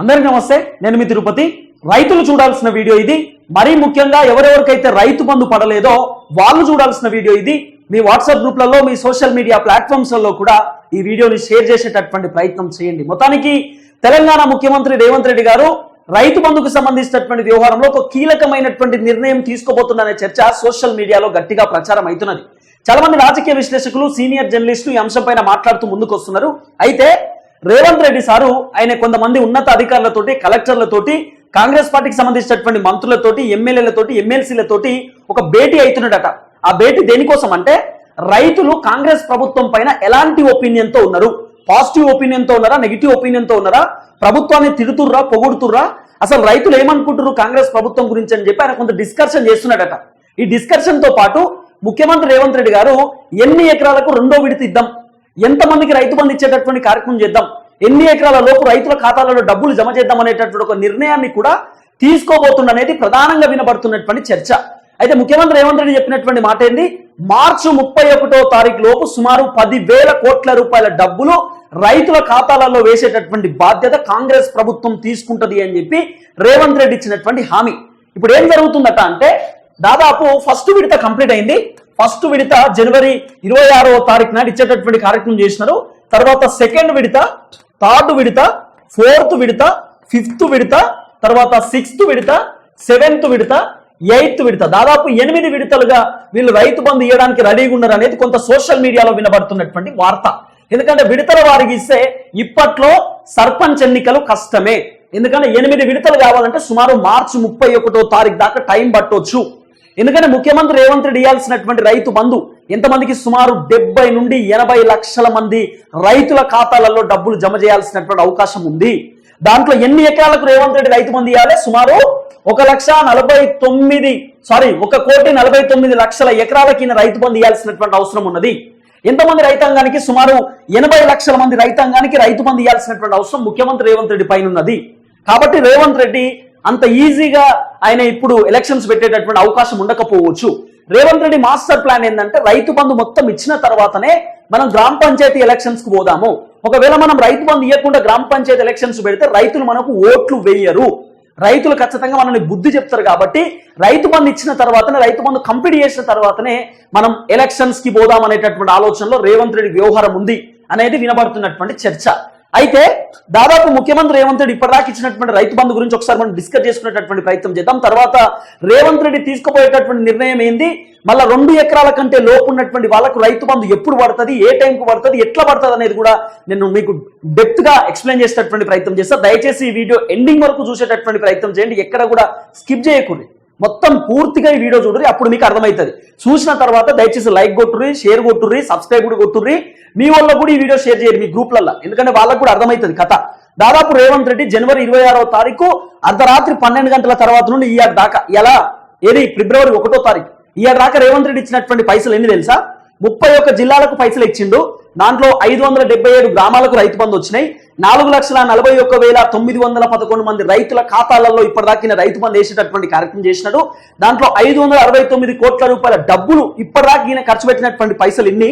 అందరికీ నమస్తే నేను మీ తిరుపతి. రైతులు చూడాల్సిన వీడియో ఇది. మరీ ముఖ్యంగా ఎవరెవరికైతే రైతు బంధు పడలేదో వాళ్ళు చూడాల్సిన వీడియో ఇది. మీ వాట్సాప్ గ్రూప్లలో మీ సోషల్ మీడియా ప్లాట్ఫామ్స్లలో కూడా ఈ వీడియోని షేర్ చేసేటటువంటి ప్రయత్నం చేయండి. మొత్తానికి తెలంగాణ ముఖ్యమంత్రి రేవంత్ రెడ్డి గారు రైతు బంధుకు సంబంధించినటువంటి వ్యవహారంలో ఒక కీలకమైనటువంటి నిర్ణయం తీసుకోబోతుందనే చర్చ సోషల్ మీడియాలో గట్టిగా ప్రచారం అవుతున్నది. చాలా మంది రాజకీయ విశ్లేషకులు సీనియర్ జర్నలిస్టులు ఈ అంశంపైన మాట్లాడుతూ ముందుకు వస్తున్నారు అయితే రేవంత్ రెడ్డి సారు ఆయన కొంతమంది ఉన్నత అధికారులతోటి కలెక్టర్లతోటి కాంగ్రెస్ పార్టీకి సంబంధించినటువంటి మంత్రులతోటి ఎమ్మెల్యేలతోటి ఎమ్మెల్సీలతోటి ఒక భేటీ అవుతున్నదట ఆ భేటీ దేనికోసం అంటే రైతులు కాంగ్రెస్ ప్రభుత్వం పైన ఎలాంటి ఒపీనియన్తో ఉన్నారు? పాజిటివ్ ఒపీనియన్తో ఉన్నారా? నెగిటివ్ ఒపీనియన్తో ఉన్నారా? ప్రభుత్వాన్ని తిడుతుర్రా? పొగుడుతుర్రా? అసలు రైతులు ఏమనుకుంటున్నారు కాంగ్రెస్ ప్రభుత్వం గురించి అని చెప్పి ఆయన కొంత డిస్కషన్ చేస్తున్నాడట. ఈ డిస్కషన్తో పాటు ముఖ్యమంత్రి రేవంత్ రెడ్డి గారు ఎన్ని ఎకరాలకు రెండో విడత ఇద్దాం? ఎంతమందికి రైతు బంధు ఇచ్చేటటువంటి కార్యక్రమం చేద్దాం? ఎన్ని ఎకరాల లోపు రైతుల ఖాతాలలో డబ్బులు జమ చేద్దాం అనేటటువంటి ఒక నిర్ణయాన్ని కూడా తీసుకోబోతుండనేది ప్రధానంగా వినబడుతున్నటువంటి చర్చ. అయితే ముఖ్యమంత్రి రేవంత్ రెడ్డి చెప్పినటువంటి మాట ఏంది? మార్చి ముప్పై ఒకటో తారీఖు లోపు సుమారు పదివేల కోట్ల రూపాయల డబ్బులు రైతుల ఖాతాలలో వేసేటటువంటి బాధ్యత కాంగ్రెస్ ప్రభుత్వం తీసుకుంటది అని చెప్పి రేవంత్ రెడ్డి ఇచ్చినటువంటి హామీ. ఇప్పుడు ఏం జరుగుతుందట అంటే దాదాపు ఫస్ట్ విడత కంప్లీట్ అయింది. ఫస్ట్ విడత జనవరి ఇరవై ఆరో తారీఖు నాడు ఇచ్చేటటువంటి కార్యక్రమం చేసినారు. తర్వాత సెకండ్ విడత థర్డ్ విడత ఫోర్త్ విడత ఫిఫ్త్ విడత తర్వాత సిక్స్త్ విడత సెవెంత్ విడత ఎయిత్ విడత. దాదాపు ఎనిమిది విడతలుగా వీళ్ళు రైతు బంధు ఇవ్వడానికి రెడీగా ఉన్నారు అనేది కొంత సోషల్ మీడియాలో వినబడుతున్నటువంటి వార్త. ఎందుకంటే విడతల వారికి ఇస్తే ఇప్పట్లో సర్పంచ్ ఎన్నికలు కష్టమే. ఎందుకంటే ఎనిమిది విడతలు కావాలంటే సుమారు మార్చి ముప్పై ఒకటో తారీఖు దాకా టైం పట్టవచ్చు ఎందుకంటే ముఖ్యమంత్రి రేవంత్ రెడ్డి ఇవ్వాల్సినటువంటి రైతు బంధు ఎంతమందికి సుమారు డెబ్బై నుండి ఎనభై లక్షల మంది రైతుల ఖాతాలలో డబ్బులు జమ చేయాల్సినటువంటి అవకాశం ఉంది. దాంట్లో ఎన్ని ఎకరాలకు రేవంత్ రెడ్డి రైతు మంది ఇవ్వాలి? సుమారు ఒక లక్ష నలభై తొమ్మిది సారీ ఒక కోటి నలభై తొమ్మిది లక్షల ఎకరాలకి ఈయన రైతు బంధు ఇవ్వాల్సినటువంటి అవసరం ఉన్నది. ఎంతమంది రైతాంగానికి సుమారు ఎనభై లక్షల మంది రైతాంగానికి రైతు బంధు ఇవ్వాల్సినటువంటి అవసరం ముఖ్యమంత్రి రేవంత్ రెడ్డి పైన ఉన్నది. కాబట్టి రేవంత్ రెడ్డి అంత ఈజీగా ఆయన ఇప్పుడు ఎలక్షన్స్ పెట్టేటటువంటి అవకాశం ఉండకపోవచ్చు. రేవంత్ రెడ్డి మాస్టర్ ప్లాన్ ఏంటంటే రైతు బంధు మొత్తం ఇచ్చిన తర్వాతనే మనం గ్రామ పంచాయతీ ఎలక్షన్స్కు పోదాము. ఒకవేళ మనం రైతు బంధు ఇవ్వకుండా గ్రామ పంచాయతీ ఎలక్షన్స్ పెడితే రైతులు మనకు ఓట్లు వేయరు. రైతులు ఖచ్చితంగా మనల్ని బుద్ధి చెప్తారు కాబట్టి రైతు బంధు ఇచ్చిన తర్వాతనే రైతు బంధు కంప్లీట్ చేసిన తర్వాతనే మనం ఎలక్షన్స్కి పోదాం అనేటటువంటి ఆలోచనలో రేవంత్ రెడ్డి వ్యవహారం ఉంది అనేది వినబడుతున్నటువంటి చర్చ. అయితే దాదాపు ముఖ్యమంత్రి రేవంత్ రెడ్డి ఇప్పటిదాకా ఇచ్చినటువంటి రైతు బంధు గురించి ఒకసారి మనం డిస్కస్ చేసుకునేటటువంటి ప్రయత్నం చేద్దాం. తర్వాత రేవంత్ రెడ్డి తీసుకుపోయేటటువంటి నిర్ణయం ఏంది? మళ్ళీ రెండు ఎకరాల కంటే లోపు ఉన్నటువంటి వాళ్ళకు రైతు బంధు ఎప్పుడు పడుతుంది? ఏ టైంకు పడుతుంది? ఎట్లా పడుతుంది అనేది కూడా నేను మీకు డెప్త్గా ఎక్స్ప్లెయిన్ చేసేటటువంటి ప్రయత్నం చేస్తా. దయచేసి ఈ వీడియో ఎండింగ్ వరకు చూసేటటువంటి ప్రయత్నం చేయండి. ఎక్కడ కూడా స్కిప్ చేయకూడదు. మొత్తం పూర్తిగా ఈ వీడియో చూడరు అప్పుడు మీకు అర్థమవుతుంది. చూసిన తర్వాత దయచేసి లైక్ కొట్టుర్రి షేర్ కొట్టుర్రి సబ్స్క్రైబ్ కూడా కొట్టుర్రి. మీ వల్ల కూడా ఈ వీడియో షేర్ చేయండి మీ గ్రూప్లలో ఎందుకంటే వాళ్ళకు కూడా అర్థమవుతుంది కథ. దాదాపు రేవంత్ రెడ్డి జనవరి ఇరవై ఆరో తారీఖు అర్ధరాత్రి పన్నెండు గంటల తర్వాత నుండి ఈ దాకా. ఎలా? ఏది? ఫిబ్రవరి ఒకటో తారీఖు. ఈ దాకా రేవంత్ రెడ్డి ఇచ్చినటువంటి పైసలు ఎన్ని తెలుసా? ముప్పై ఒక్క జిల్లాలకు పైసలు ఇచ్చిండు. దాంట్లో ఐదు వందల డెబ్బై ఏడు గ్రామాలకు రైతు బంధు వచ్చినాయి. నాలుగు లక్షల నలభై ఒక్క వేల తొమ్మిది వందల పదకొండు మంది రైతుల ఖాతాలలో ఇప్పటిదాకా రైతు బంధు వేసేటటువంటి కార్యక్రమం చేసినాడు. దాంట్లో ఐదు వందల అరవై తొమ్మిది కోట్ల రూపాయల డబ్బులు ఇప్పటిదాకా ఈయన ఖర్చు పెట్టినటువంటి పైసలు ఎన్ని?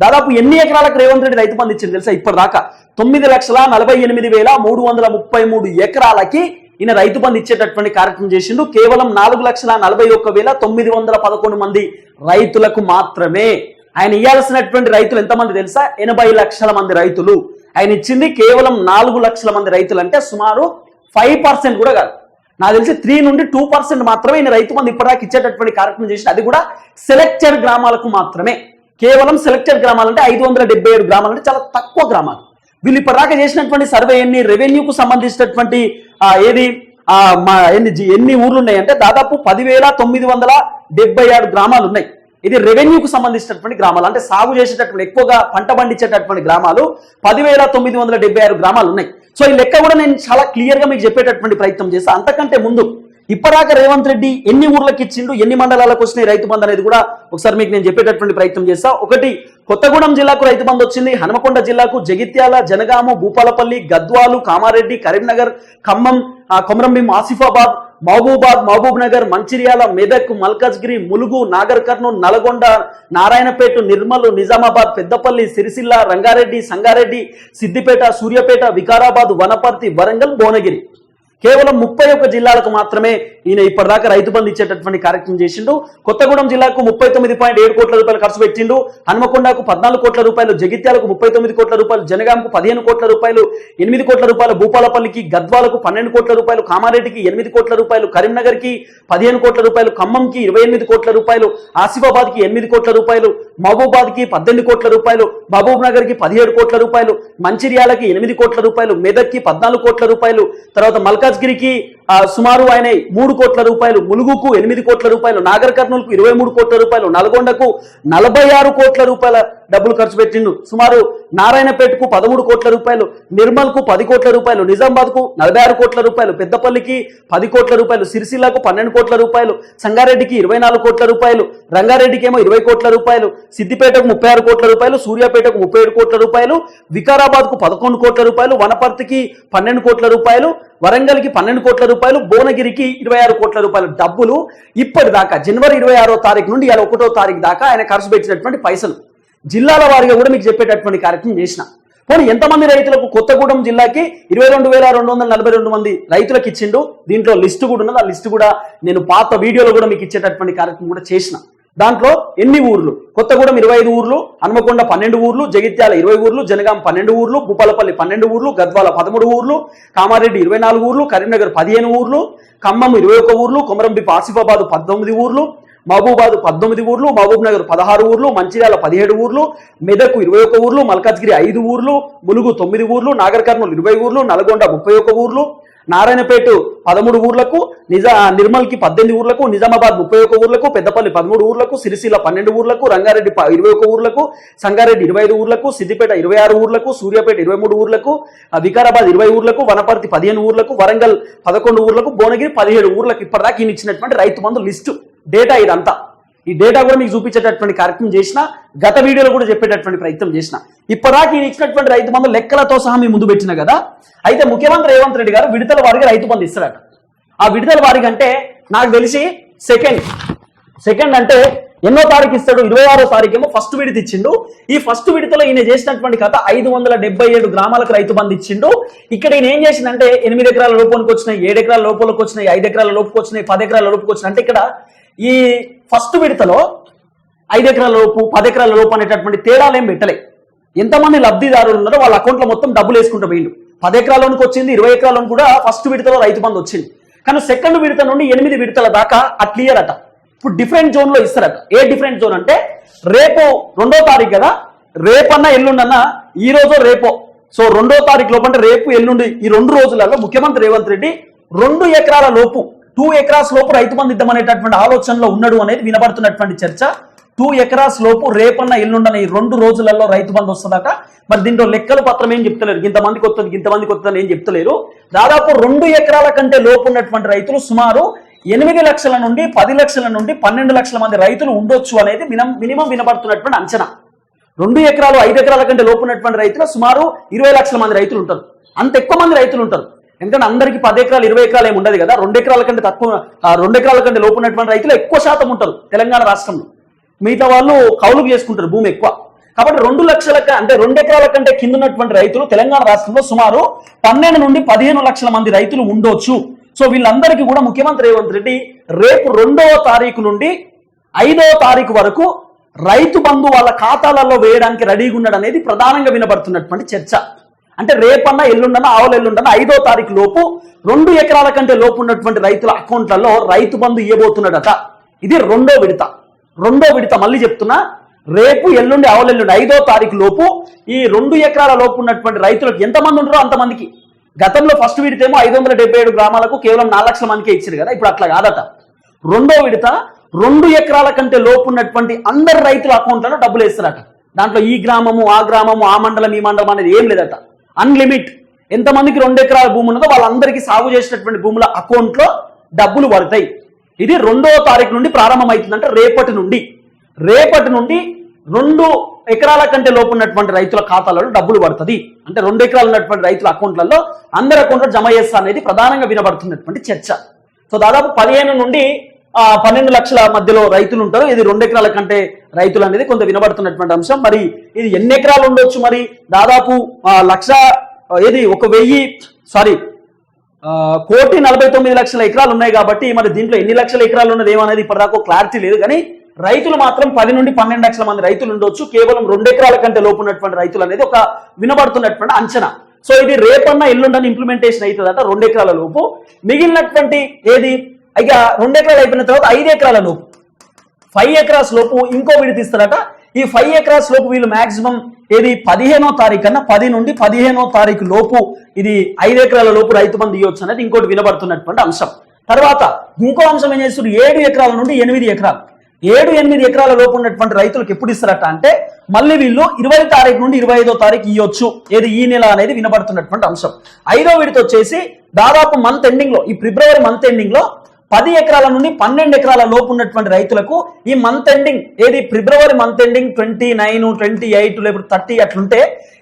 దాదాపు ఎన్ని ఎకరాలకు రేవంత్ రెడ్డి రైతు బంధు ఇచ్చింది తెలుసా ఇప్పటిదాకా? తొమ్మిది లక్షల నలభై ఎనిమిది వేల మూడు వందల ముప్పై మూడు ఎకరాలకి ఈయన రైతు బంధు ఇచ్చేటటువంటి కార్యక్రమం చేసిండు. కేవలం నాలుగు లక్షల నలభై ఒక్క వేల తొమ్మిది వందల పదకొండు మంది రైతులకు మాత్రమే. ఆయన ఇవ్వాల్సినటువంటి రైతులు ఎంతమంది తెలుసా? ఎనభై లక్షల మంది రైతులు. ఆయన ఇచ్చింది కేవలం నాలుగు లక్షల మంది రైతులు అంటే సుమారు ఫైవ్ పర్సెంట్ కూడా కాదు. నాకు తెలిసి త్రీ నుండి టూ పర్సెంట్ మాత్రమే ఈయన రైతు మంది ఇప్పటిదాకా ఇచ్చేటటువంటి కార్యక్రమం చేసిన అది కూడా సెలెక్టెడ్ గ్రామాలకు మాత్రమే. కేవలం సెలెక్టెడ్ గ్రామాలు అంటే ఐదు వందల డెబ్బై ఏడు గ్రామాలు అంటే చాలా తక్కువ గ్రామాలు. వీళ్ళు ఇప్పటిదాకా చేసినటువంటి సర్వే ఎన్ని రెవెన్యూకు సంబంధించినటువంటి ఏది మా ఎన్ని ఎన్ని ఊర్లు ఉన్నాయి అంటే దాదాపు పదివేల తొమ్మిది వందల డెబ్బై ఆరు గ్రామాలు ఉన్నాయి. ఇది రెవెన్యూకు సంబంధించినటువంటి గ్రామాలు. అంటే సాగు చేసేటటువంటి ఎక్కువగా పంట పండించేటటువంటి గ్రామాలు పదివేల తొమ్మిది వందల డెబ్బై ఆరు గ్రామాలు ఉన్నాయి. సో ఈ లెక్క కూడా నేను చాలా క్లియర్గా మీకు చెప్పేటటువంటి ప్రయత్నం చేస్తాను అంతకంటే ముందు ఇప్పటిదాకా రేవంత్ రెడ్డి ఎన్ని ఊర్లకు ఇచ్చిండు ఎన్ని మండలాలకు వచ్చినాయి రైతు బంధు అనేది కూడా ఒకసారి మీకు నేను చెప్పేటటువంటి ప్రయత్నం చేస్తా. ఒకటి కొత్తగూడెం జిల్లాకు రైతు బంధు వచ్చింది. హనుమకొండ జిల్లాకు జగిత్యాల జనగామ భూపాలపల్లి గద్వాలు కామారెడ్డి కరీంనగర్ ఖమ్మం ఆ, కొమరంభీం ఆసిఫాబాద్ మహబూబాద్ మహబూబ్ నగర్ మంచిర్యాల మెదక్ మల్కజ్గిరి ములుగు నాగర్ కర్నూలు నల్గొండ నారాయణపేట నిర్మల్ నిజామాబాద్ పెద్దపల్లి సిరిసిల్ల రంగారెడ్డి సంగారెడ్డి సిద్దిపేట సూర్యాపేట వికారాబాద్ వనపర్తి వరంగల్ భువనగిరి. కేవలం ముప్పై ఒక్క జిల్లాలకు మాత్రమే ఈయన ఇప్పటిదాకా రైతు బంధు ఇచ్చేటటువంటి కార్యక్రమం చేసిండు కొత్తగూడెం జిల్లాకు ముప్పై తొమ్మిది పాయింట్ ఏడు కోట్ల రూపాయలు ఖర్చు పెట్టిండు హన్మకొండకు పద్నాలుగు కోట్ల రూపాయలు జగిత్యాలకు ముప్పై తొమ్మిది కోట్ల రూపాయలు జనగాంకు పదిహేను కోట్ల రూపాయలు ఎనిమిది కోట్ల రూపాయలు భూపాలపల్లికి గద్వాలకు పన్నెండు కోట్ల రూపాయలు కామారెడ్డికి ఎనిమిది కోట్ల రూపాయలు కరీంనగర్కి పదిహేను కోట్ల రూపాయలు ఖమ్మంకి ఇరవై ఎనిమిది కోట్ల రూపాయలు ఆసిఫాబాద్కి ఎనిమిది కోట్ల రూపాయలు మహబూబాద్కి పద్దెనిమిది కోట్ల రూపాయలు మహబూబ్ నగర్కి పదిహేడు కోట్ల రూపాయలు మంచిర్యాలకి ఎనిమిది కోట్ల రూపాయలు మెదక్కి పద్నాలుగు కోట్ల రూపాయలు తర్వాత మల్కాజ్గిరికి సుమారు ఆయన మూడు కోట్ల రూపాయలు ములుగుకు ఎనిమిది కోట్ల రూపాయలు నాగర్ కర్నూలుకు ఇరవై మూడు కోట్ల రూపాయలు నల్గొండకు నలభై ఆరు కోట్ల రూపాయల డబ్బులు ఖర్చు పెట్టిండు సుమారు నారాయణపేటకు పదమూడు కోట్ల రూపాయలు నిర్మల్కు పది కోట్ల రూపాయలు నిజామాబాద్కు నలభై ఆరు కోట్ల రూపాయలు పెద్దపల్లికి పది కోట్ల రూపాయలు సిరిసిల్లకు పన్నెండు కోట్ల రూపాయలు సంగారెడ్డికి ఇరవై నాలుగు కోట్ల రూపాయలు రంగారెడ్డికి ఏమో ఇరవై కోట్ల రూపాయలు సిద్దిపేటకు ముప్పై ఆరు కోట్ల రూపాయలు సూర్యాపేటకు ముప్పై ఏడు కోట్ల రూపాయలు వికారాబాద్కు పదకొండు కోట్ల రూపాయలు వనపర్తికి పన్నెండు కోట్ల రూపాయలు వరంగల్కి పన్నెండు కోట్ల రూపాయలు భువనగిరికి ఇరవై ఆరు కోట్ల రూపాయల డబ్బులు ఇప్పటిదాకా జనవరి ఇరవై ఆరో తారీఖు నుండి ఇవాళ ఒకటో తారీఖు దాకా ఆయన ఖర్చు పెట్టినటువంటి పైసలు జిల్లాల వారిగా కూడా మీకు చెప్పేటటువంటి కార్యక్రమం చేసిన. పోనీ ఎంతమంది రైతులకు కొత్తగూడెం జిల్లాకి ఇరవై రెండు వేల రెండు వందల నలభై రెండు మంది రైతులకు ఇచ్చిండు? దీంట్లో లిస్టు కూడా ఉన్నది. ఆ లిస్టు కూడా నేను పాత వీడియోలో కూడా మీకు ఇచ్చేటటువంటి కార్యక్రమం కూడా చేసిన. దాంట్లో ఎన్ని ఊర్లు? కొత్తగూడెం ఇరవై ఐదు ఊర్లు హన్మకొండ పన్నెండు ఊర్లు జగిత్యాల ఇరవై ఊర్లు జనగాం పన్నెండు ఊర్లు భూపాలపల్లి పన్నెండు ఊర్లు గద్వాల పదమూడు ఊర్లు కామారెడ్డి ఇరవై నాలుగు ఊర్లు కరీంనగర్ పదిహేను ఊర్లు ఖమ్మం ఇరవై ఒక్క ఊర్లు కొమరంభీం ఆసిఫాబాద్ పద్దెనిమిది ఊర్లు మహబూబాద్ పద్దెనిమిది ఊర్లు మహబూబ్ నగర్ పదహారు ఊర్లు మంచిర్యాల పదిహేడు ఊర్లు మెదక్ ఇరవై ఒక్క ఊర్లు మల్కాజ్గిరి ఐదు ఊర్లు ములుగు తొమ్మిది ఊర్లు నాగర్ కర్నూలు ఇరవై ఊర్లు నల్గొండ ముప్పై ఒక్క ఊర్లు నారాయణపేట పదమూడు ఊర్లకు నిజా నిర్మల్కి పద్దెనిమిది ఊర్లకు నిజామాబాద్ ముప్పై ఒక ఊర్లకు పెద్దపల్లి పదమూడు ఊర్లకు సిరిసిల్ల పన్నెండు ఊర్లకు రంగారెడ్డి ఇరవై ఒక్క ఊర్లకు సంగారెడ్డి ఇరవై ఐదు ఊర్లకు సిద్దిపేట ఇరవై ఆరు ఊర్లకు సూర్యాపేట ఇరవై మూడు ఊర్లకు వికారాబాద్ ఇరవై ఊర్లకు వనపర్తి పదిహేను ఊర్లకు వరంగల్ పదకొండు ఊర్లకు భువనగిరి పదిహేడు ఊర్లకు ఇప్పటిదాకా ఈయన ఇచ్చినటువంటి రైతు మందు లిస్టు. డేటా ఇదంతా. ఈ డేటా కూడా మీకు చూపించేటటువంటి కార్యక్రమం చేసిన గత వీడియోలో కూడా చెప్పేటటువంటి ప్రయత్నం చేసిన. ఇప్పటిదాకా ఈయన ఇచ్చినటువంటి రైతు బంధు లెక్కలతో సహా మీ ముందు పెట్టిన కదా? అయితే ముఖ్యమంత్రి రేవంత్ రెడ్డి గారు విడతల వారికి రైతు బంధు ఇస్తారట. ఆ విడుదల వారికి అంటే నాకు తెలిసి సెకండ్. సెకండ్ అంటే ఎన్నో తారీఖు ఇస్తాడు ఇరవై ఆరో తారీఖేమో ఫస్ట్ విడత ఇచ్చిండు. ఈ ఫస్ట్ విడతలో ఈయన చేసినటువంటి కథ ఐదు వందల డెబ్బై ఏడు గ్రామాలకు రైతు బంధు ఇచ్చిండు. ఇక్కడ ఈయన ఏం చేసిందంటే ఎనిమిది ఎకరాల లోపలికి వచ్చినాయి ఏడు ఎకరాల లోపలికి వచ్చినాయి ఐదు ఎకరాల లోపుకి వచ్చినాయి పది ఎకరాల లోపుకి వచ్చినాయి. అంటే ఇక్కడ ఈ ఫస్ట్ విడతలో ఐదు ఎకరాల లోపు పది ఎకరాల లోపు అనేటటువంటి తేడాలు ఏం పెట్టలే. ఎంతమంది లబ్ధిదారులు ఉన్నారో వాళ్ళ అకౌంట్లో మొత్తం డబ్బులు వేసుకుంటూ పోయిండు. పది ఎకరాలకు వచ్చింది ఇరవై ఎకరాలను కూడా ఫస్ట్ విడతలో రైతు బంధు వచ్చింది. కానీ సెకండ్ విడత నుండి ఎనిమిది విడతల దాకా ఆ క్లియర్ అట. ఇప్పుడు డిఫరెంట్ జోన్లో ఇస్తారట. ఏ డిఫరెంట్ జోన్ అంటే రేపు రెండో తారీఖు కదా రేపన్నా ఎల్లుండన్నా ఈ రోజు రేపో. సో రెండో తారీఖు లోపు అంటే రేపు ఎల్లుండి ఈ రెండు రోజులలో ముఖ్యమంత్రి రేవంత్ రెడ్డి రెండు ఎకరాల లోపు టూ ఎకరాస్ లోపు రైతు బంధు ఇద్దామనేటటువంటి ఆలోచనలో ఉన్నాడు అనేది వినబడుతున్నటువంటి చర్చ. టూ ఎకరాస్ లోపు రేపన్న ఎల్లుండన ఈ రెండు రోజులలో రైతు బంధు వస్తుందట. మరి దీంట్లో లెక్కలు పత్రం ఏం చెప్తలేరు. ఇంతమందికి వస్తుంది ఇంతమందికి వస్తుంది ఏం చెప్తలేరు. దాదాపు రెండు ఎకరాల కంటే లోపు ఉన్నటువంటి రైతులు సుమారు ఎనిమిది లక్షల నుండి పది లక్షల నుండి పన్నెండు లక్షల మంది రైతులు ఉండొచ్చు అనేది మినిమం మినిమం వినబడుతున్నటువంటి అంచనా. రెండు ఎకరాలు ఐదు ఎకరాల కంటే లోపు ఉన్నటువంటి రైతులు సుమారు ఇరవై లక్షల మంది రైతులు ఉంటారు. అంత ఎక్కువ మంది రైతులు ఉంటారు. ఎందుకంటే అందరికీ పది ఎకరాలు ఇరవై ఎకరాలు ఏమి ఉండదు కదా. రెండు ఎకరాల కంటే తక్కువ రెండు ఎకరాల కంటే లోపు ఉన్నటువంటి రైతులు ఎక్కువ శాతం ఉంటారు తెలంగాణ రాష్ట్రంలో. మిగతా వాళ్ళు కౌలుకు చేసుకుంటారు భూమి ఎక్కువ. కాబట్టి రెండు లక్షల అంటే రెండు ఎకరాల కంటే కింద ఉన్నటువంటి రైతులు తెలంగాణ రాష్ట్రంలో సుమారు పన్నెండు నుండి పదిహేను లక్షల మంది రైతులు ఉండొచ్చు. సో వీళ్ళందరికీ కూడా ముఖ్యమంత్రి రేవంత్ రెడ్డి రేపు రెండవ తారీఖు నుండి ఐదవ తారీఖు వరకు రైతు బంధు వాళ్ళ ఖాతాలలో వేయడానికి రెడీగా ఉన్నాడు అనేది ప్రధానంగా వినబడుతున్నటువంటి చర్చ. అంటే రేపన్నా ఎల్లుండన్నా ఆవుల ఎల్లుండన్నా ఐదో తారీఖు లోపు రెండు ఎకరాల కంటే లోపు ఉన్నటువంటి రైతుల అకౌంట్లలో రైతు బంధు ఇవ్వబోతున్నాడట ఇది రెండో విడత. రెండో విడత మళ్ళీ చెప్తున్నా రేపు ఎల్లుండి ఆవులెల్లుండి ఐదో తారీఖు లోపు ఈ రెండు ఎకరాల లోపు ఉన్నటువంటి రైతులకు ఎంతమంది ఉంటారో అంతమందికి. గతంలో ఫస్ట్ విడితేమో ఐదు వందల డెబ్బై ఏడు గ్రామాలకు కేవలం నాలుగు లక్షల మందికే ఇచ్చారు కదా ఇప్పుడు అట్లా కాదట. రెండో విడత రెండు ఎకరాల కంటే లోపు ఉన్నటువంటి అందరు రైతుల అకౌంట్లలో డబ్బులు వేస్తారట దాంట్లో ఈ గ్రామము ఆ గ్రామము ఆ మండలం ఈ మండలం అనేది ఏం లేదట. అన్లిమిట్ ఎంతమందికి రెండు ఎకరాల భూమి ఉన్నదో వాళ్ళందరికీ సాగు చేసినటువంటి భూముల అకౌంట్లో డబ్బులు పడతాయి. ఇది రెండవ తారీఖు నుండి ప్రారంభమవుతుందంటే రేపటి నుండి. రేపటి నుండి రెండు ఎకరాల కంటే లోపు ఉన్నటువంటి రైతుల ఖాతాలలో డబ్బులు పడుతుంది. అంటే రెండు ఎకరాలు ఉన్నటువంటి రైతుల అకౌంట్లలో అందరి అకౌంట్లో జమ చేస్తా అనేది ప్రధానంగా వినబడుతున్నటువంటి చర్చ. సో దాదాపు పదిహేను నుండి పన్నెండు లక్షల మధ్యలో రైతులు ఉంటారు. ఇది రెండు ఎకరాల కంటే రైతులు అనేది కొంత వినబడుతున్నటువంటి అంశం. మరి ఇది ఎన్ని ఎకరాలు ఉండొచ్చు మరి? దాదాపు లక్ష ఏది? ఒక వెయ్యి సారీ కోటి నలభై తొమ్మిది లక్షల ఎకరాలు ఉన్నాయి కాబట్టి మరి దీంట్లో ఎన్ని లక్షల ఎకరాలు ఉన్నది ఏమనేది ఇప్పటిదాకా క్లారిటీ లేదు. కానీ రైతులు మాత్రం పది నుండి పన్నెండు లక్షల మంది రైతులు ఉండొచ్చు. కేవలం రెండు ఎకరాల కంటే లోపు ఉన్నటువంటి రైతులు అనేది ఒక వినబడుతున్నటువంటి అంచనా. సో ఇది రేపన్న ఎల్లుండని ఇంప్లిమెంటేషన్ అవుతుందట రెండు ఎకరాల లోపు. మిగిలినటువంటి ఏది? ఇక రెండు ఎకరాలు అయిపోయిన తర్వాత ఐదు ఎకరాల లోపు. ఫైవ్ ఎకరాస్ లోపు ఇంకో విడత ఇస్తారట ఈ ఫైవ్ ఎకరాస్ లోపు వీళ్ళు మాక్సిమం ఏది పదిహేనో తారీఖు కన్నా పది నుండి పదిహేనో తారీఖు లోపు ఇది ఐదు ఎకరాల లోపు రైతు బంధు ఇవ్వచ్చు అనేది ఇంకోటి వినబడుతున్నటువంటి అంశం. తర్వాత ఇంకో అంశం ఏం చేస్తారు ఏడు ఎకరాల నుండి ఎనిమిది ఎకరాలు. ఏడు ఎనిమిది ఎకరాల లోపు ఉన్నటువంటి రైతులకు ఎప్పుడు ఇస్తారట అంటే మళ్ళీ వీళ్ళు ఇరవై తారీఖు నుండి ఇరవై ఐదో తారీఖు ఇవ్వచ్చు. ఏది ఈ నెల అనేది వినబడుతున్నటువంటి అంశం. ఐదో విడత వచ్చేసి దాదాపు మంత్ ఎండింగ్లో ఈ ఫిబ్రవరి మంత్ ఎండింగ్లో పది ఎకరాల నుండి పన్నెండు ఎకరాల లోపు ఉన్నటువంటి రైతులకు ఈ మంత్ ఎండింగ్ ఏది? ఫిబ్రవరి month ending twenty nine twenty eight లేకపోతే థర్టీ అట్లుంటే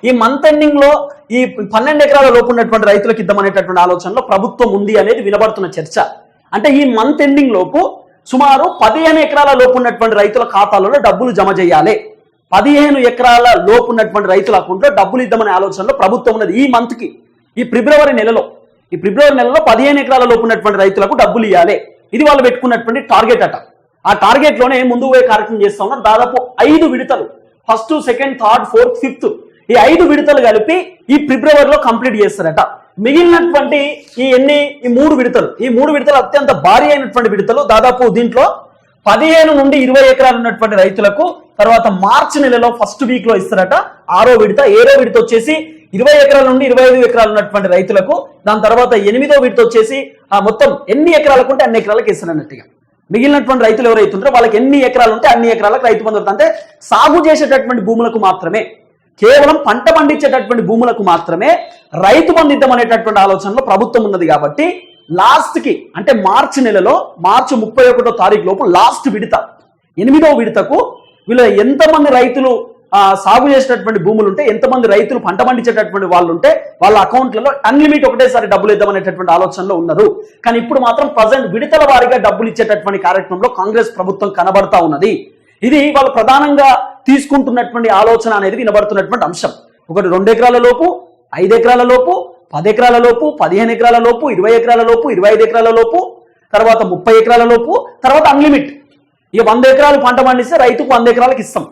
ఈ మంత్ ఎండింగ్లో ఈ పన్నెండు ఎకరాల లోపు ఉన్నటువంటి రైతులకు ఇద్దామనేటటువంటి ఆలోచనలో ప్రభుత్వం ఉంది అనేది వినబడుతున్న చర్చ. అంటే ఈ మంత్ ఎండింగ్ లోపు సుమారు పదిహేను ఎకరాల లోపు ఉన్నటువంటి రైతుల ఖాతాలలో డబ్బులు జమ చేయాలి. పదిహేను ఎకరాల లోపు ఉన్నటువంటి రైతుల అకౌంట్లో డబ్బులు ఇద్దామనే ఆలోచనలో ప్రభుత్వం ఉన్నది ఈ మంత్కి ఈ ఫిబ్రవరి నెలలో ఈ ఫిబ్రవరి నెలలో పదిహేను ఎకరాల లోపు ఉన్నటువంటి రైతులకు డబ్బులు ఇవ్వాలి ఇది వాళ్ళు పెట్టుకున్నటువంటి టార్గెట్ అట. ఆ టార్గెట్లోనే ముందు పోయే కార్యక్రమం చేస్తా ఉన్నారు. దాదాపు ఐదు విడతలు. First second third fourth fifth ఈ ఐదు విడతలు కలిపి ఈ ఫిబ్రవరిలో కంప్లీట్ చేస్తారట. మిగిలినటువంటి ఈ ఎన్ని ఈ మూడు విడతలు. ఈ మూడు విడతలు అత్యంత భారీ అయినటువంటి విడతలు. దాదాపు దీంట్లో పదిహేను నుండి ఇరవై ఎకరాలు ఉన్నటువంటి రైతులకు తర్వాత మార్చి నెలలో ఫస్ట్ వీక్లో ఇస్తారట. ఆరో విడత ఏడో విడత వచ్చేసి ఇరవై ఎకరాల నుండి ఇరవై ఐదు ఎకరాలు ఉన్నటువంటి రైతులకు దాని తర్వాత ఎనిమిదో వీటితో వచ్చేసి ఆ మొత్తం ఎన్ని ఎకరాలకు ఉంటే అన్ని ఎకరాలకు ఇస్తారన్నట్టుగా మిగిలినటువంటి రైతులు ఎవరైతే ఉంటారో వాళ్ళకి ఎన్ని ఎకరాలు ఉంటే అన్ని ఎకరాలకు రైతు బంధు అంటే సాగు చేసేటటువంటి భూములకు మాత్రమే కేవలం పంట పండించేటటువంటి భూములకు మాత్రమే రైతు బంధు అనేటటువంటి ఆలోచనలో ప్రభుత్వం ఉన్నది కాబట్టి లాస్ట్కి అంటే మార్చి నెలలో మార్చి ముప్పై ఒకటో తారీఖు లోపు లాస్ట్ విడత ఎనిమిదో విడతకు వీళ్ళ ఎంతమంది రైతులు సాగు చేసేటటువంటి భూములు ఉంటే ఎంతమంది రైతులు పంట పండించేటటువంటి వాళ్ళు ఉంటే వాళ్ళ అకౌంట్లలో అన్లిమిట్ ఒకటేసారి డబ్బులు ఇద్దామనేటటువంటి ఆలోచనలో ఉన్నారు. కానీ ఇప్పుడు మాత్రం ప్రజెంట్ విడతల వారిగా డబ్బులు ఇచ్చేటటువంటి కార్యక్రమంలో కాంగ్రెస్ ప్రభుత్వం కనబడతా ఉన్నది. ఇది వాళ్ళు ప్రధానంగా తీసుకుంటున్నటువంటి ఆలోచన అనేది వినబడుతున్నటువంటి అంశం. ఒకటి రెండు ఎకరాల లోపు ఐదు ఎకరాల లోపు పది ఎకరాల లోపు పదిహేను ఎకరాల లోపు ఇరవై ఎకరాల లోపు ఇరవై ఐదు ఎకరాల లోపు తర్వాత ముప్పై ఎకరాల లోపు తర్వాత అన్లిమిట్ ఇక వంద ఎకరాలు పంట పండిస్తే రైతుకు వంద ఎకరాలకు ఇస్తాం.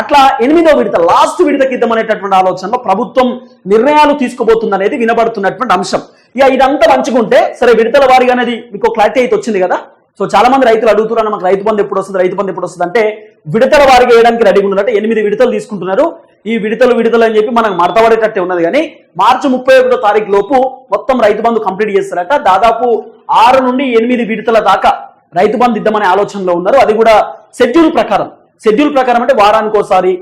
అట్లా ఎనిమిదో విడత లాస్ట్ విడతకి ఇద్దాం అనేటటువంటి ఆలోచనలో ప్రభుత్వం నిర్ణయాలు తీసుకోబోతుంది అనేది వినబడుతున్నటువంటి అంశం. ఇక ఇదంతా మంచుకుంటే సరే విడతల వారిగా అనేది మీకు క్లారిటీ అయితే వచ్చింది కదా? సో చాలా మంది రైతులు అడుగుతున్నారు మాకు రైతు బంధు ఎప్పుడు వస్తుంది రైతు బంధు ఎప్పుడు వస్తుంది? అంటే విడతల వారికి వేయడానికి రెడీగా ఉన్నట్టు ఎనిమిది విడతలు తీసుకుంటున్నారు. ఈ విడతలు విడతలు అని చెప్పి మనకు మడతపడేటట్టే ఉన్నది కానీ మార్చి ముప్పై ఒకటో తారీఖు లోపు మొత్తం రైతు బంధు కంప్లీట్ చేస్తారట. దాదాపు ఆరు నుండి ఎనిమిది విడతల దాకా రైతు బంధు ఇద్దామనే ఆలోచనలో ఉన్నారు. అది కూడా షెడ్యూల్ ప్రకారం. షెడ్యూల్ ప్రకారం అంటే వారానికి ఒకసారి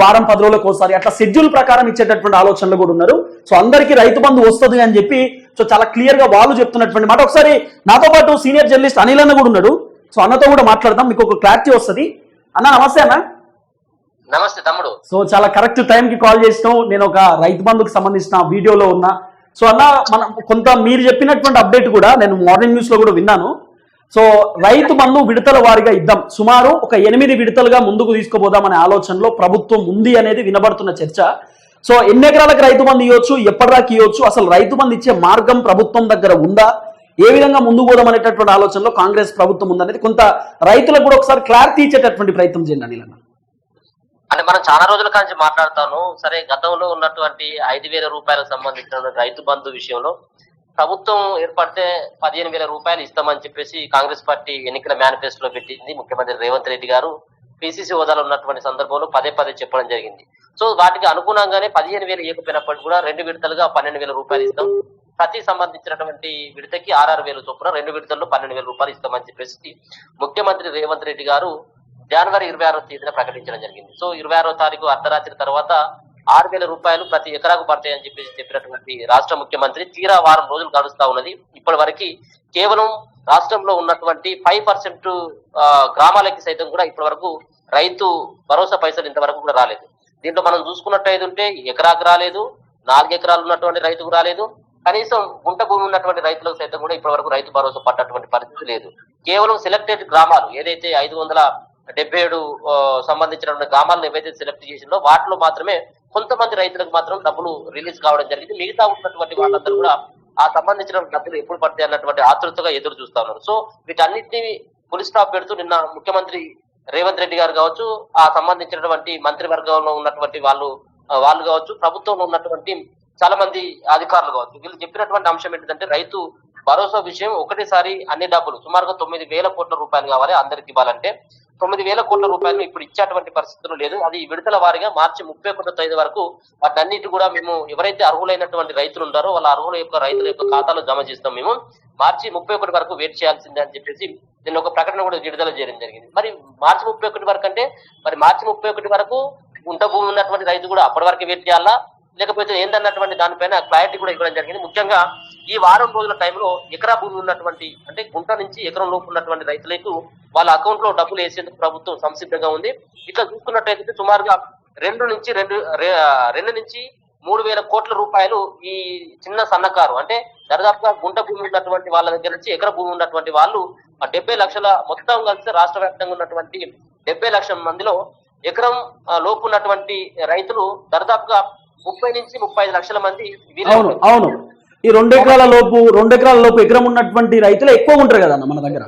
వారం పది రోజులకు ఒకసారి అట్లా షెడ్యూల్ ప్రకారం ఇచ్చేటటువంటి ఆలోచనలు కూడా ఉన్నారు. సో అందరికీ రైతు బంధు వస్తుంది అని చెప్పి సో చాలా క్లియర్గా వాళ్ళు చెప్తున్నటువంటి మాట. ఒకసారి నాతో పాటు సీనియర్ జర్నలిస్ట్ అనిల్ అన్న కూడా ఉన్నాడు. సో అన్నతో కూడా మాట్లాడదాం మీకు ఒక క్లారిటీ వస్తుంది. అన్న నమస్తే అన్న. నమస్తే తమ్ముడు. సో చాలా కరెక్ట్ టైం కి కాల్ చేసినావు. నేను ఒక రైతు బంధుకు సంబంధించిన వీడియోలో ఉన్నా. సో అన్న మనం కొంత మీరు చెప్పినటువంటి అప్డేట్ కూడా నేను మార్నింగ్ న్యూస్లో కూడా విన్నాను. సో రైతు బంధు విడతల వారిగా ఇద్దాం. సుమారు ఒక ఎనిమిది విడతలుగా ముందుకు తీసుకుపోదామనే ఆలోచనలో ప్రభుత్వం ఉంది అనేది వినబడుతున్న చర్చ. సో ఎన్ని ఎకరాలకు రైతు బంధు ఇవ్వచ్చు? ఎప్పటిదాకా ఇవ్వచ్చు? అసలు రైతు బంధు ఇచ్చే మార్గం ప్రభుత్వం దగ్గర ఉందా? ఏ విధంగా ముందుకు పోదాం అనేటటువంటి ఆలోచనలో కాంగ్రెస్ ప్రభుత్వం ఉందనేది కొంత రైతులకు కూడా ఒకసారి క్లారిటీ ఇచ్చేటటువంటి ప్రయత్నం చేయండి అనిల్ అంటే మనం చాలా రోజుల కాంచి మాట్లాడతాను. సరే గతంలో ఉన్నటువంటి ఐదు వేల రూపాయలకు సంబంధించిన రైతు బంధు విషయంలో ప్రభుత్వం ఏర్పడితే పదిహేను వేల రూపాయలు ఇస్తామని చెప్పేసి కాంగ్రెస్ పార్టీ ఎన్నికల మేనిఫెస్టోలో పెట్టింది ముఖ్యమంత్రి రేవంత్ రెడ్డి గారు. పిసిసి హోదాలో ఉన్నటువంటి సందర్భంలో పదే పదే చెప్పడం జరిగింది. సో వాటికి అనుగుణంగానే పదిహేను వేలు ఇవ్వకపోయినప్పటికీ కూడా రెండు విడతలుగా పన్నెండు వేల రూపాయలు ఇస్తాం. ప్రతి సంబంధించినటువంటి విడతకి ఆరారు వేలు చొప్పున రెండు విడతల్లో పన్నెండు వేల రూపాయలు ఇస్తామని చెప్పేసి ముఖ్యమంత్రి రేవంత్ రెడ్డి గారు జనవరి ఇరవై ఆరో తేదీన ప్రకటించడం జరిగింది. సో ఇరవై ఆరో తారీఖు అర్ధరాత్రి తర్వాత ఆరు వేల రూపాయలు ప్రతి ఎకరాకు పడతాయని చెప్పేసి చెప్పినటువంటి రాష్ట్ర ముఖ్యమంత్రి తీరా వారం రోజులు గడుస్తా ఉన్నది. ఇప్పటి వరకు కేవలం రాష్ట్రంలో ఉన్నటువంటి ఫైవ్ పర్సెంట్ గ్రామాలకి సైతం కూడా ఇప్పటి వరకు రైతు భరోసా పైసలు ఇంతవరకు కూడా రాలేదు. దీంట్లో మనం చూసుకున్నట్టు ఉంటే ఎకరాకు రాలేదు నాలుగు ఎకరాలు ఉన్నటువంటి రైతుకు రాలేదు. కనీసం గుంట భూమి ఉన్నటువంటి రైతులకు సైతం కూడా ఇప్పటి వరకు రైతు భరోసా పడ్డటువంటి పరిస్థితి లేదు. కేవలం సెలెక్టెడ్ గ్రామాలు ఏదైతే ఐదు వందల డెబ్బై ఏడు సంబంధించిన గ్రామాలను ఏవైతే సెలెక్ట్ చేసిందో వాటిలో మాత్రమే కొంతమంది రైతులకు మాత్రం డబ్బులు రిలీజ్ కావడం జరిగింది. మిగతా ఉన్నటువంటి వాళ్ళందరూ కూడా ఆ సంబంధించిన డబ్బులు ఎప్పుడు పడతాయి అన్నటువంటి ఆతృతగా ఎదురు చూస్తా ఉన్నారు. సో వీటన్నిటిని పులి స్టాప్ పెడుతూ నిన్న ముఖ్యమంత్రి రేవంత్ రెడ్డి గారు కావచ్చు ఆ సంబంధించినటువంటి మంత్రివర్గంలో ఉన్నటువంటి వాళ్ళు వాళ్ళు కావచ్చు ప్రభుత్వంలో ఉన్నటువంటి చాలా మంది అధికారులు కావచ్చు. వీళ్ళు చెప్పినటువంటి అంశం ఏంటంటే రైతు భరోసా విషయం ఒకటేసారి అన్ని డబ్బులు సుమారుగా తొమ్మిది వేల కోట్ల రూపాయలు కావాలి అందరికి ఇవ్వాలంటే. తొమ్మిది వేల కోట్ల రూపాయలు ఇప్పుడు ఇచ్చేటువంటి పరిస్థితులు లేదు. అది విడుదల వారిగా మార్చి ముప్పై ఒకటో తేదీ వరకు వాటన్నిటి కూడా మేము ఎవరైతే అర్హులైనటువంటి రైతులు ఉంటారో వాళ్ళ అర్హుల యొక్క రైతుల యొక్క ఖాతాలో జమ చేస్తాం మేము. మార్చి ముప్పై ఒకటి వరకు వెయిట్ చేయాల్సిందే అని చెప్పేసి నేను ఒక ప్రకటన కూడా విడుదల చేయడం జరిగింది. మరి మార్చి ముప్పై ఒకటి వరకు అంటే మరి మార్చి ముప్పై ఒకటి వరకు గుంట భూమి ఉన్నటువంటి రైతు కూడా అప్పటి వరకు వెయిట్ చేయాలా? లేకపోతే ఏందన్నటువంటి దానిపైన క్లారిటీ కూడా ఇవ్వడం జరిగింది. ముఖ్యంగా ఈ వారం రోజుల టైంలో ఎకరా భూమి ఉన్నటువంటి అంటే గుంట నుంచి ఎకరం లోపు ఉన్నటువంటి రైతులకు వాళ్ళ అకౌంట్లో డబ్బులు వేసేందుకు ప్రభుత్వం సంసిద్ధంగా ఉంది. ఇట్లా చూసుకున్నట్టయితే సుమారుగా రెండు నుంచి రెండు రెండు నుంచి మూడు వేల కోట్ల రూపాయలు ఈ చిన్న సన్నకారు అంటే దరిదాపుగా గుంట భూమి ఉన్నటువంటి వాళ్ళ దగ్గర నుంచి ఎకర భూమి ఉన్నటువంటి వాళ్ళు ఆ డెబ్బై లక్షల మొత్తం కలిసి రాష్ట్ర వ్యాప్తంగా ఉన్నటువంటి డెబ్బై లక్షల మందిలో ఎకరం లోపు ఉన్నటువంటి రైతులు దరిదాపుగా ముప్పై నుంచి ముప్పై ఐదు లక్షల మంది అవును అవును. ఈ రెండు ఎకరాల లోపు రెండు ఎకరాల లోపు ఎకరం ఉన్నటువంటి రైతులు ఎక్కువ ఉంటారు కదా మన దగ్గర.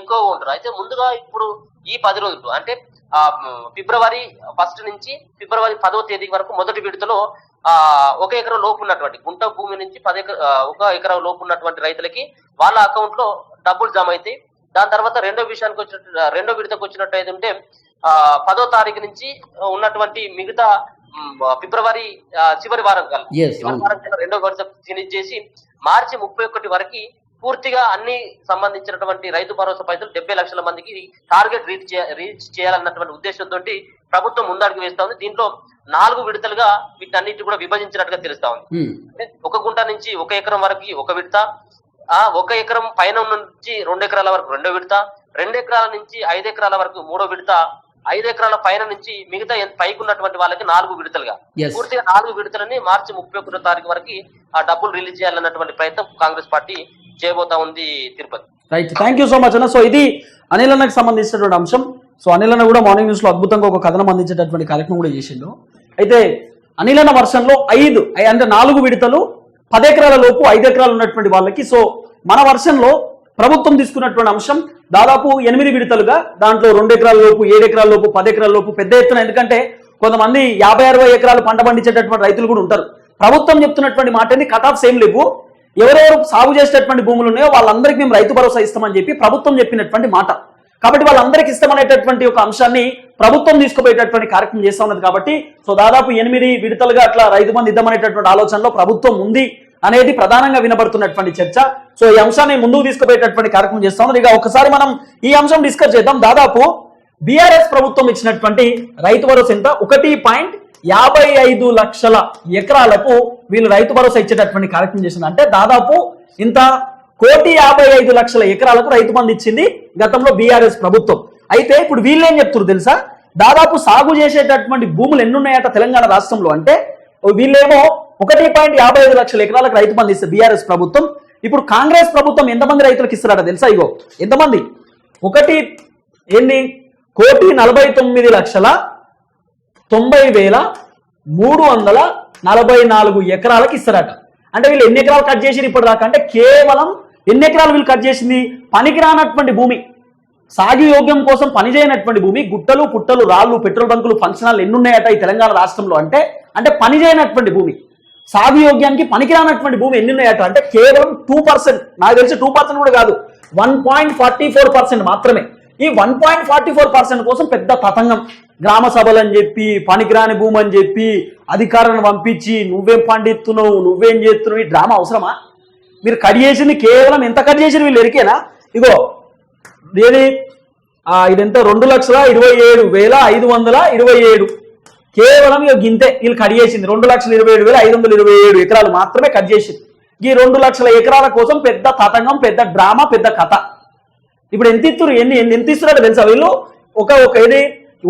ఎక్కువ ఉంటారు. అయితే ముందుగా ఇప్పుడు ఈ పది రోజులు అంటే ఫిబ్రవరి ఫస్ట్ నుంచి ఫిబ్రవరి పదవ తేదీ వరకు మొదటి విడతలో ఆ ఒక ఎకరం లోపు ఉన్నటువంటి గుంట భూమి నుంచి పది ఒక ఎకరం లోపు ఉన్నటువంటి రైతులకి వాళ్ళ అకౌంట్లో డబ్బులు జమ అవుతాయి. దాని తర్వాత రెండో విషయానికి వచ్చినట్టు రెండో విడతకు వచ్చినట్టు అయితే ఉంటే ఆ పదో తారీఖు నుంచి ఉన్నటువంటి మిగతా ఫిబ్రవరి చివరి వారం కల్లా Yes, చివరి అవును. వారం కల్లా రెండో ఫినిష్ చేసి మార్చి ముప్పై ఒకటి వరకు పూర్తిగా అన్ని సంబంధించినటువంటి రైతు భరోసా పైసలు డెబ్బై లక్షల మందికి టార్గెట్ రీచ్ రీచ్ చేయాలన్నటువంటి ఉద్దేశంతో ప్రభుత్వం ముందడుగు వేస్తా ఉంది దీంట్లో నాలుగు విడతలుగా వీటన్నిటి కూడా విభజించినట్టుగా తెలుస్తా ఉంది. అంటే ఒక గుంట నుంచి ఒక ఎకరం వరకు ఒక విడత ఆ ఒక ఎకరం పైన నుంచి రెండు ఎకరాల వరకు రెండో విడత రెండు ఎకరాల నుంచి ఐదు ఎకరాల వరకు మూడో విడత ఐదు ఎకరాల పైన నుంచి మిగతా పైకి ఉన్నటువంటి వాళ్ళకి నాలుగు విడతలుగా. పూర్తిగా నాలుగు విడతలని మార్చి ముప్పై ఒకటో తారీఖు వరకు ఆ డబ్బులు రిలీజ్ చేయాలన్నటువంటి ప్రయత్నం కాంగ్రెస్ పార్టీ చేయబోతా ఉంది Tirupati. Right thank you so much అన్న. సో ఇది అనిల్ అన్నకు సంబంధించినటువంటి అంశం. సో అనిల్ అన్న కూడా మార్నింగ్ న్యూస్లో అద్భుతంగా ఒక కథనం అందించేటటువంటి కార్యక్రమం కూడా చేసిండు. అయితే అనిల్ అన్న వర్షంలో ఐదు అంటే నాలుగు విడతలు పది ఎకరాల లోపు ఐదు ఎకరాలు ఉన్నటువంటి వాళ్ళకి. సో మన వర్షంలో ప్రభుత్వం తీసుకున్నటువంటి అంశం దాదాపు ఎనిమిది విడతలుగా దాంట్లో రెండు ఎకరాల లోపు ఏడు ఎకరాల లోపు పది ఎకరాల లోపు పెద్ద ఎత్తున. ఎందుకంటే కొంతమంది యాభై అరవై ఎకరాలు పంట పండించేటటువంటి రైతులు కూడా ఉంటారు. ప్రభుత్వం చెప్తున్నటువంటి మాట ఏంది? కట్ ఆఫ్ సేమ్ లేవు. ఎవరెవరు సాగు చేసేటటువంటి భూములు ఉన్నాయో వాళ్ళందరికీ మేము రైతు భరోసా ఇస్తామని చెప్పి ప్రభుత్వం చెప్పినటువంటి మాట. కాబట్టి వాళ్ళందరికీ ఇష్టమనేటటువంటి ఒక అంశాన్ని ప్రభుత్వం తీసుకుపోయేటటువంటి కార్యక్రమం చేస్తా ఉన్నది కాబట్టి సో దాదాపు ఎనిమిది విడతలుగా అట్లా రైతు బంధు ఇద్దామనేటటువంటి ఆలోచనలో ప్రభుత్వం ఉంది అనేది ప్రధానంగా వినబడుతున్నటువంటి చర్చ. సో ఈ అంశాన్ని ముందుకు తీసుకుపోయేటటువంటి కార్యక్రమం చేస్తాం ఇక ఒకసారి మనం ఈ అంశం డిస్కస్ చేద్దాం. దాదాపు బీఆర్ఎస్ ప్రభుత్వం ఇచ్చినటువంటి రైతు భరోసా ఎంత? ఒకటి పాయింట్ యాభై ఐదు లక్షల ఎకరాలకు వీళ్ళు రైతు భరోసా ఇచ్చేటటువంటి కార్యక్రమం చేసింది. అంటే దాదాపు ఇంత కోటి యాభై ఐదు లక్షల ఎకరాలకు రైతు బంధు ఇచ్చింది గతంలో బీఆర్ఎస్ ప్రభుత్వం. అయితే ఇప్పుడు వీళ్ళు ఏం చెప్తున్నారు తెలుసా? దాదాపు సాగు చేసేటటువంటి భూములు ఎన్నున్నాయట తెలంగాణ రాష్ట్రంలో? అంటే వీళ్ళేమో ఒకటి పాయింట్ యాభై ఐదు లక్షల ఎకరాలకు రైతు బంధు ఇస్తే బీఆర్ఎస్ ప్రభుత్వం. ఇప్పుడు కాంగ్రెస్ ప్రభుత్వం ఎంతమంది రైతులకు ఇస్తారట తెలుసా ఇగో? ఎంతమంది? ఒకటి ఏంది? కోటి నలభై తొమ్మిది లక్షల తొంభై వేల మూడు వందల నలభై నాలుగు ఎకరాలకు ఇస్తారట. అంటే వీళ్ళు ఎన్ని ఎకరాలు కట్ చేసిరు ఇప్పుడు దాకా అంటే కేవలం ఎన్ని ఎకరాలు వీళ్ళు కట్ చేసింది? పనికిరానటువంటి భూమి. సాగు యోగ్యం కోసం పనిచేయనటువంటి భూమి. గుట్టలు పుట్టలు రాళ్ళు పెట్రోల్ బంకులు ఫంక్షనాలు ఎన్ని ఉన్నాయట ఈ తెలంగాణ రాష్ట్రంలో అంటే? అంటే పనిచేయనటువంటి భూమి. సాగు యోగ్యానికి పనికిరానటువంటి భూమి ఎన్ని ఉన్నాయట అంటే కేవలం టూ పర్సెంట్ నాకు తెలిసి టూ పర్సెంట్ కూడా కాదు. One point forty four percent మాత్రమే. ఈ one point forty four percent కోసం పెద్ద తతంగం. గ్రామ సభలు అని చెప్పి పనికిరాని భూమి అని చెప్పి అధికారులను పంపించి నువ్వేం పండిస్తున్నావు? నువ్వేం చేస్తున్నావు? ఈ డ్రామా అవసరమా? మీరు కట్ చేసింది కేవలం ఎంత కట్ చేసింది వీళ్ళు ఎరికేనా? ఇగో ఏది? ఇదెంత? రెండు లక్షల ఇరవై ఏడు వేల ఐదు వందల ఇరవై ఏడు. కేవలం ఇక గింతే వీళ్ళు కట్ చేసింది. రెండు లక్షల ఇరవై ఏడు వేల ఐదు వందల ఇరవై ఏడు ఎకరాలు మాత్రమే కట్ చేసింది. ఈ రెండు లక్షల ఎకరాల కోసం పెద్ద తతంగం పెద్ద డ్రామా పెద్ద కథ. ఇప్పుడు ఎంత ఇస్తున్నారు ఎన్ని ఎన్ని ఎంత ఇస్తున్నారో తెలుసా వీళ్ళు? ఒక ఒక ఇది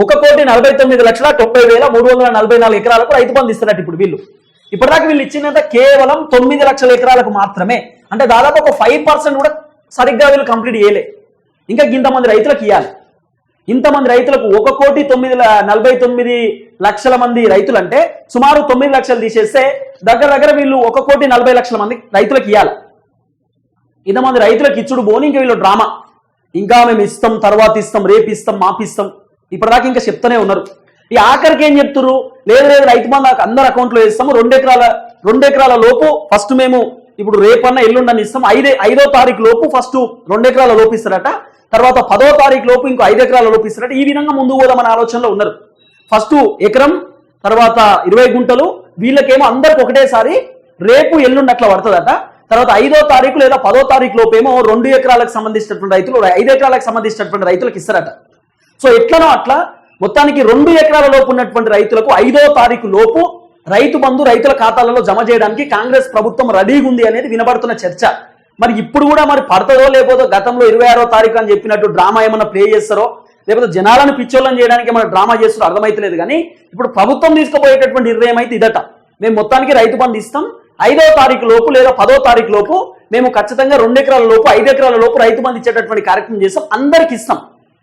ఒక కోటి నలభై తొమ్మిది లక్షల తొంభై వేల మూడు వందల నలభై నాలుగు ఎకరాలకు రైతు బంధు ఇస్తున్నట్టు ఇప్పుడు వీళ్ళు. ఇప్పటిదాకా వీళ్ళు ఇచ్చినంత కేవలం తొమ్మిది లక్షల ఎకరాలకు మాత్రమే. అంటే దాదాపు ఒక ఫైవ్ పర్సెంట్ కూడా సరిగ్గా వీళ్ళు కంప్లీట్ చేయలే. ఇంకా ఇంతమంది రైతులకు ఇవ్వాలి ఇంతమంది రైతులకు ఒక కోటి తొమ్మిది నలభై తొమ్మిది లక్షల మంది రైతులు అంటే సుమారు తొమ్మిది లక్షలు తీసేస్తే దగ్గర దగ్గర వీళ్ళు ఒక కోటి నలభై లక్షల మంది రైతులకు ఇవ్వాలి ఇంతమంది రైతులకు ఇచ్చుడు పోని ఇంకా వీళ్ళు డ్రామా. ఇంకా మేము ఇస్తాం తర్వాత ఇస్తాం రేపు ఇస్తాం మాపిస్తాం ఇప్పటిదాకా ఇంకా చెప్తూనే ఉన్నారు. ఈ ఆఖరికి ఏం చెప్తున్నారు లేదు లేదు రైతు బంధు అందరు అకౌంట్లో ఇస్తాము రెండు ఎకరాల రెండు ఎకరాల లోపు ఫస్ట్ మేము ఇప్పుడు రేపన్న ఎల్లుండని ఇస్తాం. ఐదే ఐదో తారీఖు లోపు ఫస్ట్ రెండు ఎకరాల లోపు ఇస్తారట. తర్వాత పదో తారీఖు లోపు ఇంకో ఐదు ఎకరాల లోపు ఇస్తారట. ఈ విధంగా ముందు పోదామనే ఆలోచనలో ఉన్నారు. ఫస్ట్ ఎకరం తర్వాత ఇరవై గుంటలు వీళ్ళకేమో అందరికి ఒకటేసారి రేపు ఎల్లుండి అట్లా పడుతుందట. తర్వాత ఐదో తారీఖు లేదా పదో తారీఖు లోపేమో రెండు ఎకరాలకు సంబంధించినటువంటి రైతులు ఐదు ఎకరాలకు సంబంధించినటువంటి రైతులకు ఇస్తారట. సో ఎట్లనో అట్లా మొత్తానికి రెండు ఎకరాల లోపు ఉన్నటువంటి రైతులకు ఐదో తారీఖు లోపు రైతు బంధు రైతుల ఖాతాలలో జమ చేయడానికి కాంగ్రెస్ ప్రభుత్వం రెడీగా ఉంది అనేది వినబడుతున్న చర్చ. మరి ఇప్పుడు కూడా మరి పడతదో లేకపోతే గతంలో ఇరవై ఆరో తారీఖు అని చెప్పినట్టు డ్రామా ఏమైనా ప్లే చేస్తారో లేకపోతే జనాలను పిచ్చోళ్ళని చేయడానికి మన డ్రామా చేస్తారో అర్థమైతలేదు కానీ ఇప్పుడు ప్రభుత్వం తీసుకుపోయేటటువంటి నిర్ణయం అయితే ఇదట. మేము మొత్తానికి రైతు బంధు ఇస్తాం. ఐదో తారీఖు లోపు లేదా పదో తారీఖు లోపు మేము ఖచ్చితంగా రెండు ఎకరాల లోపు ఐదు ఎకరాల లోపు రైతు బంధు ఇచ్చేటటువంటి కార్యక్రమం చేస్తాం. అందరికి ఇస్తాం.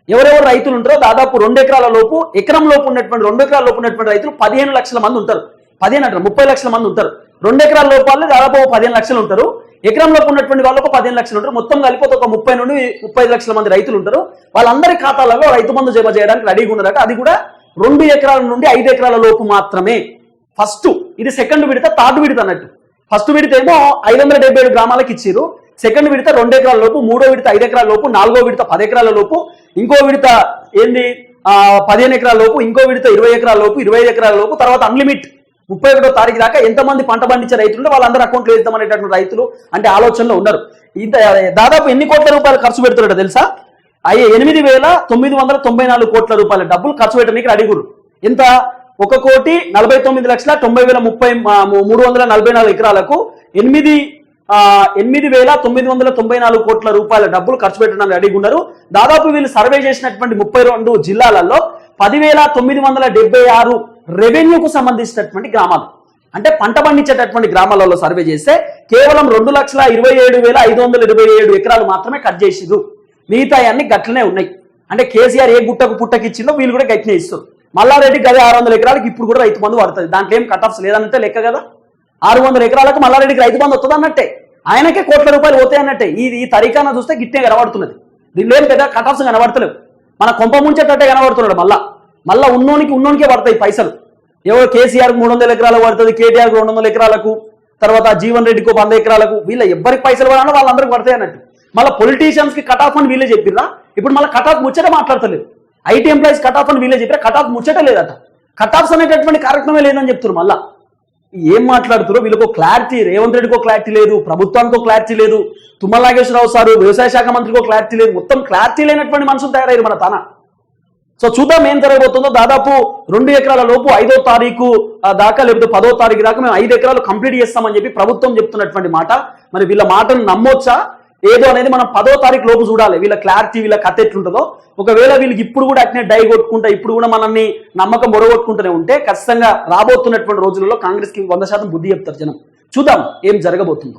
ఎవరెవరు రైతులు ఉంటారో దాదాపు రెండు ఎకరాల లోపు ఎకరం లోపు ఉన్నటువంటి రెండు ఎకరాల లోపు ఉన్నటువంటి రైతులు పదిహేను లక్షల మంది ఉంటారు. పదిహేను అంటారు ముప్పై లక్షల మంది ఉంటారు. రెండు ఎకరాల లోపు దాదాపు పదిహేను లక్షలు ఉంటారు. ఎకరం ఉన్నటువంటి వాళ్ళకు పదిహేను లక్షలు ఉంటారు. మొత్తం కలిపి ఒక ముప్పై నుండి ముప్పై లక్షల మంది రైతులు ఉంటారు. వాళ్ళందరి ఖాతాలలో రైతు బంధు జమ చేయడానికి రెడీగా ఉన్నారట. అది కూడా రెండు ఎకరాల నుండి ఐదు ఎకరాల లోపు మాత్రమే. ఫస్ట్ ఇది సెకండ్ విడత థర్డ్ విడత అన్నట్టు. ఫస్ట్ విడత ఏమో ఐదు వందల డెబ్బై ఏడు గ్రామాలకు ఇచ్చారు. సెకండ్ విడత రెండు ఎకరాల లోపు మూడో విడత ఐదు ఎకరాల లోపు నాలుగో విడత పది ఎకరాల లోపు ఇంకో విడత ఏంది? ఆ, పదిహేను ఎకరాల లోపు ఇంకో విడత ఇరవై ఎకరాల లోపు ఇరవై ఐదు ఎకరాల లోపు తర్వాత అన్లిమిట్ ముప్పై ఒకటో తారీఖు దాకా ఎంతమంది పంట పండించే రైతులు ఉంటే వాళ్ళందరూ అకౌంట్లో వేద్దామనేటటువంటి రైతులు అంటే ఆలోచనలో ఉన్నారు. ఇంత దాదాపు ఎన్ని కోట్ల రూపాయలు ఖర్చు పెడుతున్నాడు తెలుసా? అయ్యే ఎనిమిది వేల తొమ్మిది వందల తొంభై నాలుగు కోట్ల రూపాయల డబ్బులు ఖర్చు పెట్టడానికి అడిగురు. ఎంత? ఒక కోటి నలభై తొమ్మిది లక్షల తొంభై వేల ముప్పై మూడు వందల నలభై నాలుగు ఎకరాలకు ఎనిమిది ఆ, ఎనిమిది వేల తొమ్మిది వందల తొంభై నాలుగు కోట్ల రూపాయల డబ్బులు ఖర్చు పెట్టడానికి అడిగి ఉన్నారు. దాదాపు వీళ్ళు సర్వే చేసినటువంటి ముప్పై రెండు జిల్లాలలో పదివేల తొమ్మిది వందల డెబ్బై ఆరు రెవెన్యూకు సంబంధించినటువంటి గ్రామాలు. అంటే పంట పండించేటటువంటి గ్రామాలలో సర్వే చేస్తే కేవలం రెండు లక్షల ఇరవై ఏడు వేల ఐదు వందల ఇరవై ఏడు ఎకరాలు మాత్రమే కట్ చేసిరు మిగతా అన్ని గట్లనే ఉన్నాయి. అంటే కేసీఆర్ ఏ గుట్టకు పుట్టకిచ్చిందో వీళ్ళు కూడా గట్టినే ఇస్తారు. మల్లారెడ్డి గది ఆరు వందల ఎకరాలకు ఇప్పుడు కూడా రైతు బంధు పడుతుంది దాంట్లో ఏం కట్ ఆఫ్స్ లేదంటే లెక్క కదా? ఆరు వందల ఎకరాలకు మల్లారెడ్డికి రైతు బంధు వస్తుంది అన్నట్టే. ఆయనకే కోట్ల రూపాయలు పోతాయి అన్నట్టే. ఈ ఈ తరీకాన చూస్తే గిట్టే కనబడుతున్నది. దీనిలో ఏం పెద్ద కట్ ఆఫ్స్ కనబడతలేవు. మన కొంప ముంచేటట్టే కనబడుతున్నాడు మళ్ళా. మళ్ళా ఉన్నోనికి ఉన్నోనికే పడతాయి పైసలు. ఏవో కేసీఆర్ మూడు వందల ఎకరాలకు పడుతుంది కేటీఆర్ రెండు వందల ఎకరాలకు తర్వాత జీవన్ రెడ్డికి వంద ఎకరాలకు వీళ్ళ ఎవరికి పైసలు పడాలో వాళ్ళందరికీ పడతాయి అన్నట్టు. మళ్ళీ పొలిటీషియన్స్కి కట్ ఆఫ్ అని వీళ్ళే చెప్పిరా ఇప్పుడు మళ్ళీ కట్ ఆఫ్ ముచ్చట మాట్లాడతలేదు. ఐటీ ఎంప్లాయీస్ కట్ ఆఫ్ అని వీళ్ళే చెప్పారు కట్ ఆఫ్ ముచ్చట లేదట. కట్ ఆఫ్స్ అనేటటువంటి కార్యక్రమే లేదని చెప్తున్నారు మళ్ళా. ఏం మాట్లాడుతారో వీళ్ళకు క్లారిటీ రేవంత్ రెడ్డికో క్లారిటీ లేదు ప్రభుత్వానికో క్లారిటీ లేదు తుమ్మల నాగేశ్వరరావు సారు వ్యవసాయ శాఖ మంత్రికో క్లారిటీ లేదు. మొత్తం క్లారిటీ లేనటువంటి మనుషులు తయారయ్యారు మన తన? సో చూద్దాం ఏం జరగబోతుందో. దాదాపు రెండు ఎకరాల లోపు ఐదో తారీఖు ఆ, దాకా లేకపోతే పదో తారీఖు దాకా మేము ఐదు ఎకరాలు కంప్లీట్ చేస్తామని చెప్పి ప్రభుత్వం చెప్తున్నటువంటి మాట. మరి వీళ్ళ మాటను నమ్మొచ్చా? ఏదో అనేది మనం పదో తారీఖు లోపు చూడాలి. వీళ్ళ క్లారిటీ వీళ్ళ కథ ఎట్లుంటుందో. ఒకవేళ వీళ్ళకి ఇప్పుడు కూడా అట్నే డై కొట్టుకుంటా ఇప్పుడు కూడా మనల్ని నమ్మకం బొడగొట్టుకుంటూనే ఉంటే ఖచ్చితంగా రాబోతున్నటువంటి రోజులలో కాంగ్రెస్కి వంద శాతం బుద్ధి చెప్తారు జనం. చూద్దాం ఏం జరగబోతుందో.